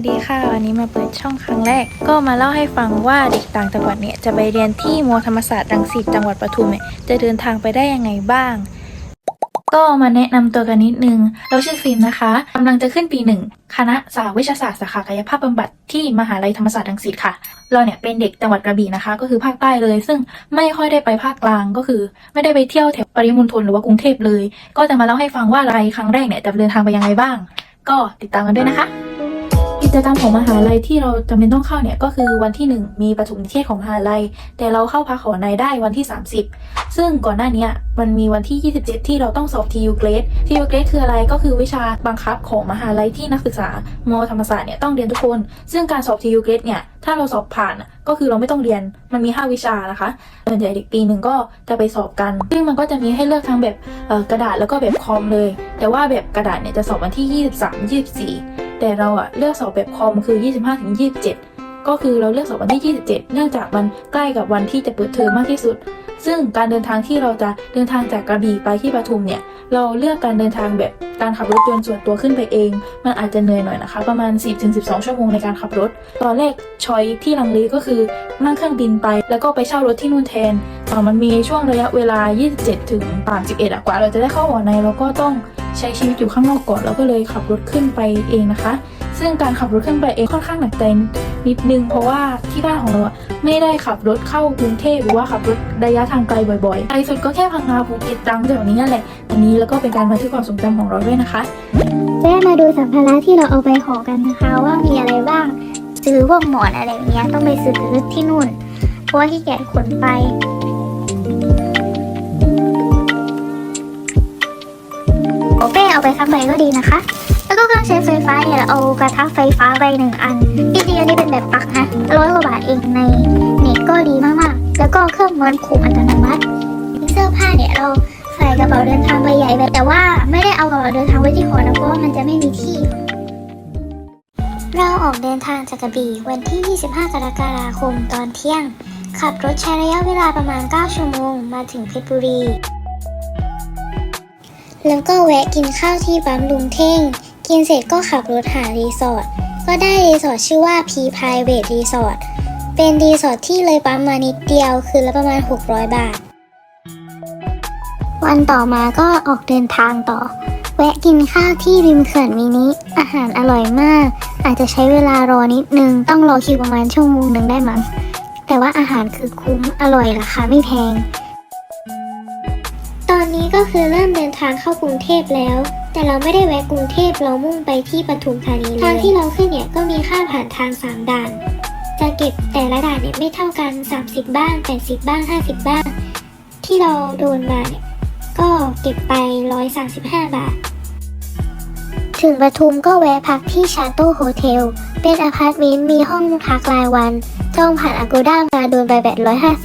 วัสดีค่ะ วันนี้มาเปิดช่องครั้งแรก ก็มาเล่าให้ฟังว่าเด็กต่างจังหวัดเนี่ยจะไปเรียนที่มอธรรมศาสตร์รังสิตจังหวัดปทุมเนี่ยจะเดินทางไปได้ยังไงบ้าง ก็มาแนะนำตัวกันนิดนึง เราชื่อฟิล์มนะคะกำลังจะขึ้นปีหนึ่งคณะสาวิชาศาสตร์สาขากายภาพบำบัดที่มหาลัยธรรมศาสตร์รังสิตค่ะ เราเนี่ยเป็นเด็กจังหวัดกระบี่นะคะ ก็คือภาคใต้เลย ซึ่งไม่ค่อยได้ไปภาคกลางก็คือ ไม่ได้ไปเที่ยวแถวปริมณฑลหรือว่ากรุงเทพเลย ก็จะมาเล่าให้ฟังว่าอะไรครั้งแรกเนี่ยจะเดินทางไปยังไงบ้าง ก็ติดตามกันด้วยนะคะ จกรรมของมหาลัยที่เราจำเป็นต้องเข้าเนี่ยก็คือวันที่ 1 มีประถมนิเทศของมหาลัย แต่เราเข้าพักหอในได้วันที่ 30 ซึ่งก่อนหน้านี้มันมีวันที่ 27 ที่เราต้องสอบ TU Grade TU Grade คืออะไรก็คือวิชาบังคับของมหาลัยที่นักศึกษามธรรมศาสตร์เนี่ยต้องเรียนทุกคน ซึ่งการสอบ TU Grade เนี่ยถ้าเราสอบผ่านก็คือเราไม่ต้องเรียนมันมี 5 วิชานะคะส่วนใหญ่เด็กปีหนึ่งก็จะไปสอบกัน ซึ่งมันก็จะมีให้เลือกทั้งแบบกระดาษแล้วก็แบบคอมเลย แต่ว่าแบบกระดาษเนี่ยจะสอบวันที่ 23 24 แต่เราอะเลือกสอบแบบคอมคือ 25ถึง27 ก็คือเราเลือกสอบวันที่ 27 เนื่องจากมันใกล้กับวันที่จะเปิดเทอมมากที่สุด ซึ่งการเดินทางที่เราจะเดินทางจากกระบี่ไปที่ปทุมเนี่ย เราเลือกการเดินทางแบบการขับรถยนต์ส่วนตัวขึ้นไปเอง มันอาจจะเหนื่อยหน่อยนะคะ ประมาณ 10-12 ชั่วโมงในการขับรถ ตอนแรกชอยที่ลังเลก็คือนั่งเครื่องบินไป แล้วก็ไปเช่ารถที่นู่นแทนเอ่มันมีช่วงระยะเวลา 27 ถึง 31อะกว่า เราจะได้เข้าหอในเราก็ต้องใช้ชีวิตอยู่ข้างนอกก่อนเราก็เลยขับรถขึ้นไปเองนะคะ ซึ่งการขับรถขึ้นไปเองค่อนข้างหนักใจ นิดนึงเพราะว่าที่บ้านของเราไม่ได้ขับรถเข้ากรุงเทพหรือว่าขับรถระยะทางไกลบ่อยๆไกลสุดก็แค่พังงาภูเก็ตตรังแถวนี้นั่นแหละอันนี้แล้วก็เป็นการบันทึกความทรงจำของเราด้วยนะคะแวะมาดูสัมภาระที่เราเอาไปห่อกันนะคะว่ามีอะไรบ้างซื้อพวกหมอนอะไรอย่างเงี้ยต้องไปซื้อที่นู่น เพราะว่าที่แกะขนไปโอเป้เอาไปสักใบก็ดีนะคะ แล้วก็เครื่องใช้ไฟฟ้าเนี่ยเราเอากระทะไฟฟ้าไปหนึ่งอันที่จริงอันนี้เป็นแบบปักนะร้อยกว่าบาทเองในเน็ตก็ดีมากๆ แล้วก็เครื่องม้วนขูอัตโนมัติเสื้อผ้าเนี่ยเราใส่กระเป๋าเดินทางใบใหญ่ไปแต่ว่าไม่ได้เอากระเป๋าเดินทางไว้ที่หอนะเพราะว่ามันจะไม่มีที่ เราออกเดินทางจากกระบี่วันที่ 25 กรกฎาคมตอนเที่ยง ขับรถใช้ระยะเวลาประมาณ 9 ชั่วโมง มาถึงเพชรบุรีแล้วก็แวะกินข้าวที่ปั๊มลุงเท่ง กินเสร็จก็ขับรถหารีสอร์ทก็ได้รีสอร์ทชื่อว่า P Private Resort เป็นรีสอร์ทที่เลยปั๊มมานิดเดียวคือละประมาณ 600 บาท วันต่อมาก็ออกเดินทางต่อ แวะกินข้าวที่ริมเขื่อนมินิ อาหารอร่อยมาก อาจจะใช้เวลารอนิดนึง ต้องรอคิวประมาณชั่วโมงหนึ่งได้มั้งแต่ว่าอาหารคือคุ้มอร่อยราคาไม่แพง ก็คือเริ่มเดินทางเข้ากรุงเทพแล้ว แต่เราไม่ได้แวะกรุงเทพเรามุ่งไปที่ปทุมธานีเลยทางที่เราขึ้นเนี่ยก็มีค่าผ่านทาง 3 ด่าน จะเก็บแต่ละด่านเนี่ยไม่เท่ากัน 30 บ้าง 80 บ้าง 50 บ้าง ที่เราโดนมาเนี่ยก็เก็บไป 135 บาท ถึงปทุมก็แวะพักที่ชาโต้โฮเทล เป็นอพาร์ตเมนต์มีห้องพักรายวัน จองผ่านอ g o ด้ามาโดนไปแบบ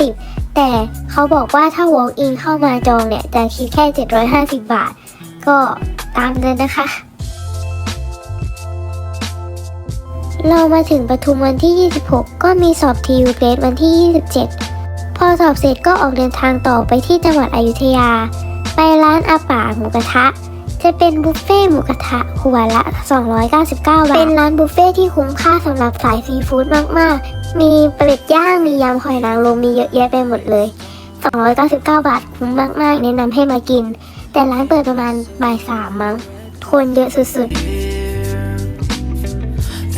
150 แต่เขาบอกว่าถ้า walk in เข้ามาจองเนี่ย จะคิดแค่ 750 บาท ก็ตามนั้นนะคะ เรามาถึงปทุมวันที่ 26 ก็มีสอบทีวีเพจวันที่ 27 พอสอบเสร็จก็ออกเดินทางต่อไปที่จังหวัดอยุธยา ไปร้านอาป่าหมูกระทะ จะเป็นบุฟเฟ่ต์หมูกระทะหัวละ 299 บาท เป็นร้านบุฟเฟ่ต์ที่คุ้มค่าสำหรับสายซีฟู้ดมาก ๆ มีปลาย่าง มียำหอยนางรมมีเยอะแยะไปหมดเลย 299 บาทคุ้มมาก ๆ แนะนำให้มากิน แต่ร้านเปิดประมาณบ่ายสามมั้ง คนเยอะสุด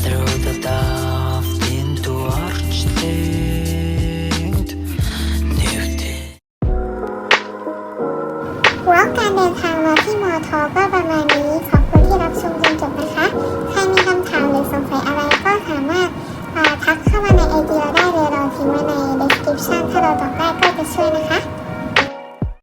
Through the daft into architect Nifty ๆว่าการเดินทาง มาที่มอทอก็ประมาณนี้ ขอบคุณที่รับชมจนจบนะคะ ใครมีคำถามหรือสงสัยอะไรก็สามารถทักเข้ามาในไอจีเราได้เลยเราทิ้งไว้ใน description ถ้าเราตอบได้ก็จะช่วยนะคะ